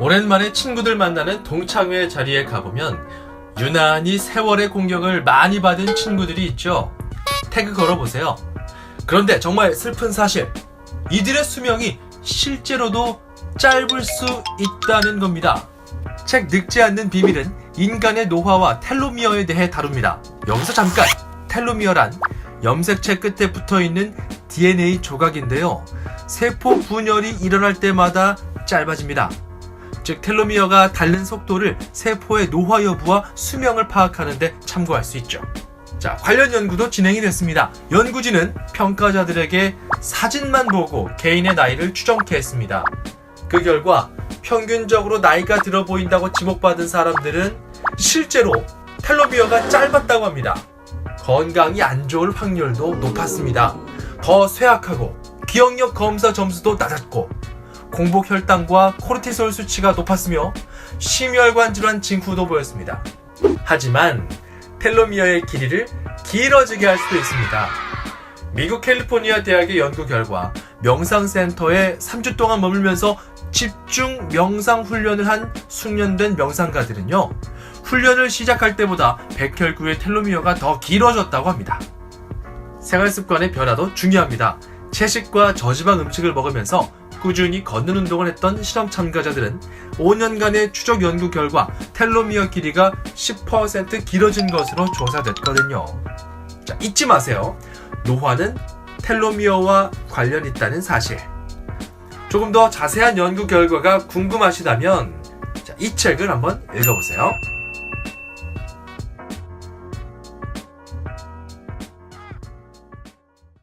오랜만에 친구들 만나는 동창회 자리에 가보면 유난히 세월의 공격을 많이 받은 친구들이 있죠. 태그 걸어보세요. 그런데 정말 슬픈 사실. 이들의 수명이 실제로도 짧을 수 있다는 겁니다. 책 늙지 않는 비밀은 인간의 노화와 텔로미어에 대해 다룹니다. 여기서 잠깐! 텔로미어란 염색체 끝에 붙어 있는 DNA 조각인데요. 세포 분열이 일어날 때마다 짧아집니다. 즉 텔로미어가 닳는 속도를 세포의 노화 여부와 수명을 파악하는 데 참고할 수 있죠. 자, 관련 연구도 진행이 됐습니다. 연구진은 평가자들에게 사진만 보고 개인의 나이를 추정케 했습니다. 그 결과 평균적으로 나이가 들어 보인다고 지목받은 사람들은 실제로 텔로미어가 짧았다고 합니다. 건강이 안 좋을 확률도 높았습니다. 더 쇠약하고 기억력 검사 점수도 낮았고 공복 혈당과 코르티솔 수치가 높았으며 심혈관 질환 징후도 보였습니다. 하지만 텔로미어의 길이를 길어지게 할 수도 있습니다. 미국 캘리포니아 대학의 연구 결과 명상센터에 3주 동안 머물면서 집중 명상 훈련을 한 숙련된 명상가들은요, 훈련을 시작할 때보다 백혈구의 텔로미어가 더 길어졌다고 합니다. 생활 습관의 변화도 중요합니다. 채식과 저지방 음식을 먹으면서 꾸준히 걷는 운동을 했던 실험 참가자들은 5년간의 추적 연구 결과 텔로미어 길이가 10% 길어진 것으로 조사됐거든요. 자, 잊지 마세요. 노화는 텔로미어와 관련 있다는 사실. 조금 더 자세한 연구 결과가 궁금하시다면 자, 이 책을 한번 읽어보세요.